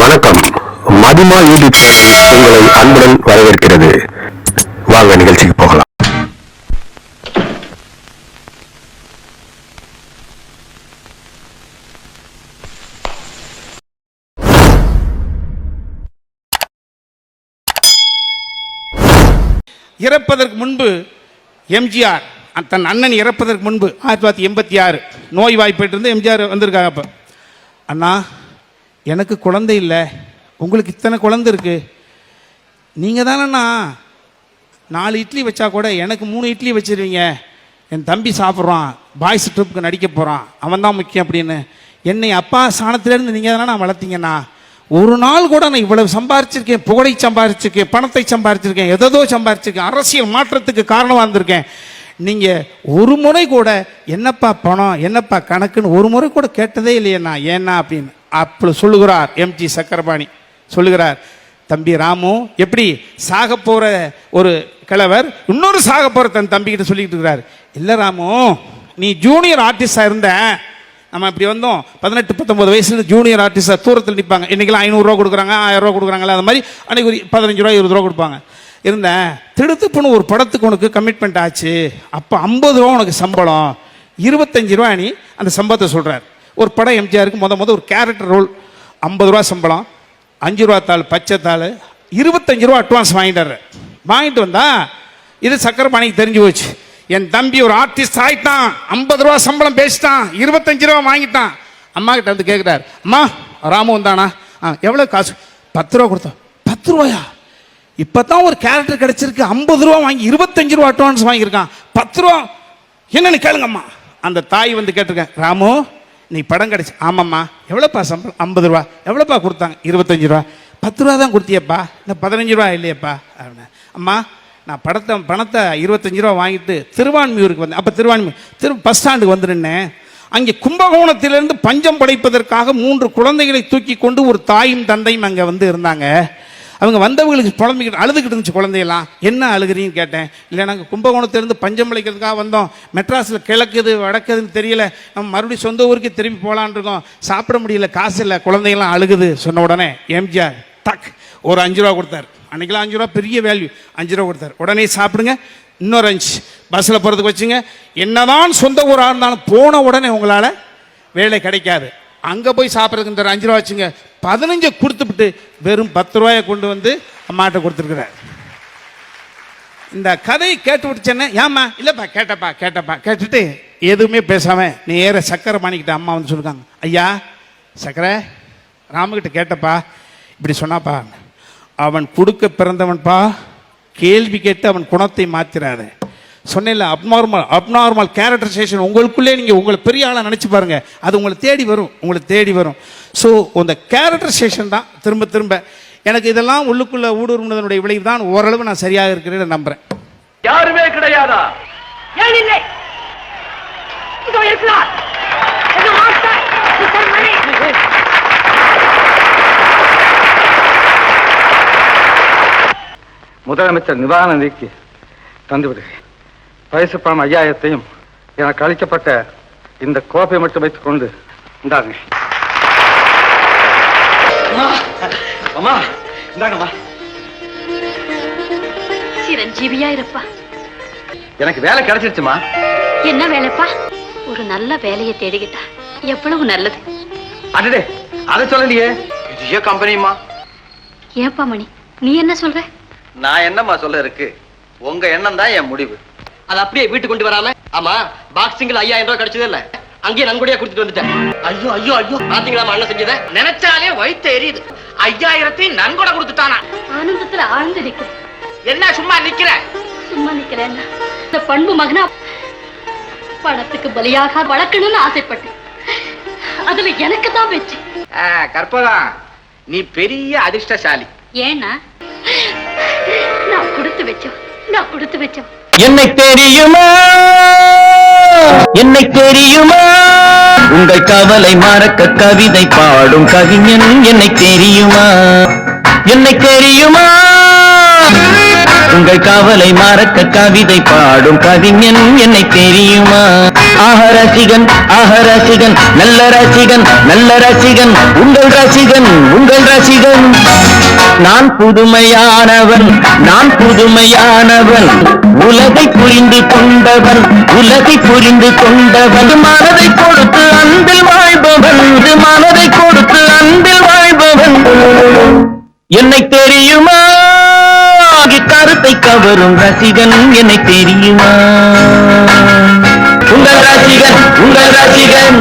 வணக்கம். மதிமா YouTube channel உங்களை அன்புடன் வரவேற்கிறது. வாங்க நிகழ்ச்சிக்கு போகலாம். இறப்பதற்கு முன்பு எம்ஜிஆர் தன் அண்ணன் இறப்பதற்கு முன்பு ஆயிரத்தி தொள்ளாயிரத்தி எண்பத்தி ஆறு நோய் வாய்ப்பட்டு எம்ஜிஆர் வந்திருக்காங்க அப்போ. அண்ணா எனக்கு குழந்தை இல்லை. உங்களுக்கு இத்தனை குழந்தை இருக்கு. நீங்கள் தானண்ணா? நாலு இட்லி வச்சா கூட எனக்கு மூணு இட்லி வச்சிருவீங்க. என் தம்பி சாப்பிட்றான். பாய்ஸ் ட்ரிப்புக்கு நடிக்க போகிறான் அவன் தான் முக்கியம் அப்படின்னு. என்னை அப்பா சாணத்திலேருந்து நீங்கள் தானே நான் வளர்த்தீங்கண்ணா ஒரு நாள் கூட நான் இவ்வளவு சம்பாரிச்சிருக்கேன். புகழை சம்பாரிச்சிருக்கேன். பணத்தை சம்பாரிச்சிருக்கேன். எதோ சம்பாரிச்சிருக்கேன். அரசியல் மாற்றத்துக்கு காரணமாக இருந்திருக்கேன். நீங்கள் ஒரு முறை கூட என்னப்பா பணம்? என்னப்பா கணக்குன்னு? ஒரு முறை கூட கேட்டதே இல்லையண்ணா ஏன்னா அப்படின்னு. அப்படி சொல்லுகிறார் எம்ஜி சக்கரபாணி. சொல்லுகிறார் தம்பி ராமு எப்படி சாக போற ஒரு கிழவர் இன்னொரு சாக போற தன் தம்பிக்கிட்ட சொல்லிக்கிட்டு இருக்கிறார். இல்லை ராமு நீ ஜூனியர் ஆர்டிஸ்டா இருந்த. நம்ம இப்படி வந்தோம். பதினெட்டு பத்தொன்பது வயசுல ஜூனியர் ஆர்டிஸ்டா தூரத்தில் நிற்பாங்க இன்னைக்கெல்லாம் ஐநூறுரூவா கொடுக்குறாங்க ஆயிரம் ரூபா கொடுக்குறாங்களா அது மாதிரி அன்னைக்கு ஒரு பதினஞ்சு ரூபா இருபது ரூபா கொடுப்பாங்க. இருந்தேன். திடுத்துப்புன்னு ஒரு படத்துக்கு உனக்கு கமிட்மெண்ட் ஆச்சு. அப்போ ஐம்பது ரூபா உனக்கு சம்பளம். இருபத்தஞ்சு ரூபா நீ அந்த சம்பளத்தை சொல்கிறார் ஒரு படம் எம்ஜிஆருக்கு மொதல் மொதல் ஒரு கேரக்டர் ரோல் ஐம்பது ரூபா சம்பளம். அஞ்சு ரூபா தாள் பச்சை தாள். இருபத்தஞ்சு ரூபா அட்வான்ஸ் வாங்கிட்டாரு வாங்கிட்டு வந்தா இது சக்கரபாணிக்கு தெரிஞ்சு போச்சு. என் தம்பி ஒரு ஆர்டிஸ்ட் ஆயிட்டான். ஐம்பது ரூபா சம்பளம் பேசிட்டான். இருபத்தஞ்சு ரூபா வாங்கிட்டான். அம்மா கிட்ட வந்து கேட்குறாரு அம்மா ராமு வந்தானா? ஆ எவ்வளோ காசு? பத்து ரூபா கொடுத்தோம். பத்து ரூபாயா? இப்போ தான் ஒரு கேரக்டர் கிடச்சிருக்கு. ஐம்பது ரூபா வாங்கி இருபத்தஞ்சு ரூபா அட்வான்ஸ் வாங்கியிருக்கான். பத்து ரூபா. என்னன்னு கேளுங்கம்மா. அந்த தாய் வந்து கேட்டிருக்கேன். ராமு நீ படம் கிடைச்சி ஆமாம்மா. எவ்வளோப்பா சம்பளம்? ஐம்பது ரூபா. எவ்வளோப்பா கொடுத்தாங்க? இருபத்தஞ்சு ரூபா. பத்து ரூபா தான் கொடுத்தியப்பா. இந்த பதினஞ்சு ரூபா இல்லையப்பா. அப்படின்னா. அம்மா நான் படத்தை பணத்தை இருபத்தஞ்சு ரூபா வாங்கிட்டு திருவான்மியூருக்கு வந்தேன். அப்போ திருவான்மியூர் திரு பஸ் ஸ்டாண்டுக்கு வந்துருந்தேன். அங்கே கும்பகோணத்திலிருந்து பஞ்சம் படைப்பதற்காக மூன்று குழந்தைகளை தூக்கி கொண்டு ஒரு தாயும் தந்தையும் அங்கே வந்து இருந்தாங்க. அவங்க வந்தவங்களுக்கு புலம்பிக்கிட்டு அழுதுகிட்டு இருந்துச்சு குழந்தையெல்லாம். என்ன அழுகிறீங்கன்னு கேட்டேன். இல்லை நாங்கள் கும்பகோணத்துலேருந்து பஞ்சம் பிழைக்கிறதுக்காக வந்தோம். மெட்ராஸில் கிழக்குது வடக்குதுன்னு தெரியல. நம்ம மறுபடியும் சொந்த ஊருக்கு திரும்பி போகலான் இருக்கோம். சாப்பிட முடியல காசு இல்லை. குழந்தைங்களாம் அழுகுது. சொன்ன உடனே எம்ஜிஆர் டக் ஒரு அஞ்சு ரூபா கொடுத்தார். அன்றைக்கெல்லாம் அஞ்சு ரூபா பெரிய வேல்யூ அஞ்சு ரூபா கொடுத்தாரு. உடனே சாப்பிடுங்க. இன்னொரு அஞ்சு. பஸ்ஸில் போகிறதுக்கு வச்சுங்க. என்னதான் சொந்த ஊராக இருந்தாலும் போன உடனே உங்களால் வேலை கிடைக்காது. அங்கே போய் சாப்பிட்றதுக்கு இந்த ஒரு அஞ்சு ரூபா வச்சுங்க. பதினஞ்சை கொடுத்துவிட்டு வெறும் பத்து ரூபாயை கொண்டு வந்து அம்மாட்ட கொடுத்துருக்குறாரு. இந்த கதையை கேட்டு விட்டுச்சேன்னு ஏம்மா இல்லைப்பா கேட்டப்பா கேட்டப்பா கேட்டுட்டு எதுவுமே பேசாம நேர சக்கரை மாணிக்கிட்ட அம்மா வந்து சொல்லுவாங்க ஐயா சக்கரை ராமகிட்ட கேட்டப்பா இப்படி சொன்னாப்பா அவன் கொடுக்க பிறந்தவன்பா கேள்வி கேட்டு அவன் குணத்தை மாத்திராத. சொன்னேன்ல அப்நார்மல் அப்நார்மல் கேரக்டரைசேஷன் உங்களுக்குள்ளே நீங்கள் உங்களை பெரிய ஆளாக நினச்சி பாருங்க. அது உங்களை தேடி வரும். உங்களை தேடி வரும். ஸோ அந்த கேரக்டரைசேஷன் தான் திரும்ப திரும்ப. எனக்கு இதெல்லாம் உள்ளுக்குள்ள ஊடுருவதனுடைய விளைவு தான் ஓரளவு நான் சரியாக இருக்கிறேன்னு நம்புறேன். யாருமே கிடையாதா? முதலமைச்சர் நிவாரண நிதிக்கு தந்து விடுகிறேன் வயசு பணம் ஐயாயிரத்தையும் எனக்கு அளிக்கப்பட்ட இந்த கோப்பை மட்டும் வைத்துக் கொண்டு இந்தாங்க. அம்மா இந்தாங்கம்மா. சிரஞ்சீவியா இருப்பா. எனக்கு வேலை கிடைச்சிருச்சுமா என்ன வேலைப்பா? ஒரு நல்ல வேலையை தேடிக்கிட்டா எவ்வளவு நல்லது. அடடே அதை சொல்லலையே. பெரிய கம்பெனிமா ஏன்பா மணி நீ என்ன சொல்ற? நான் என்னம்மா சொல்ல இருக்கு? உங்க எண்ணம் தான் என் முடிவு. அது அப்படியே வீட்டுக்கு கொண்டு வராம ஆமா பாக்ஸிங்ல ஐயாயிரம் ரூபாய் கிடைச்சது இல்ல. அங்கேயே நன்கொடையா கொடுத்துட்டு வந்துட்டேன். ஐயோ ஐயோ ஐயோ. பாத்தீங்களா அண்ணன் செஞ்சத? நினைச்சாலே வயித்து எரியுது. ஐயாயிரத்தையும் நன்கொடை கொடுத்துட்டானா? ஆனந்தத்துல ஆழ்ந்து நிக்கிற என்ன சும்மா நிக்கிற? சும்மா நிக்கிறேன்னா இந்த பண்பு மகனா பணத்துக்கு பலியாக வளர்க்கணும்னு ஆசைப்பட்டேன். அதுல எனக்கு தான் வெற்றி. கற்பகம் நீ பெரிய அதிர்ஷ்டசாலி. ஏன்னா நான் கொடுத்து வச்சோம். நான் கொடுத்து வச்சோம். என்னை தெரியுமா? என்னை தெரியுமா? உங்கள் கவலை மறக்க கவிதை பாடும் கவிஞன் என்னை தெரியுமா? என்னை தெரியுமா? உங்கள் கவலை மறக்க கவிதை பாடும் கவிஞன் என்னை தெரியுமா? ஆஹ ரசிகன் ஆஹ ரசிகன் நல்ல ரசிகன் நல்ல ரசிகன் உங்கள் ரசிகன் உங்கள் ரசிகன். நான் புதுமையானவன் நான் புதுமையானவன். புரிந்து கொண்டவன் உலகை புரிந்து கொண்டவன் மனதை கொடுத்து அன்பில் வாழ்பவன் இது மனதை கொடுத்து அன்பில் வாழ்பவன். என்னை தெரியுமா? கருத்தை கவரும் ரசிகன் என்னை தெரியுமா? உங்கள் ரசிகன் உங்கள் ரசிகன்.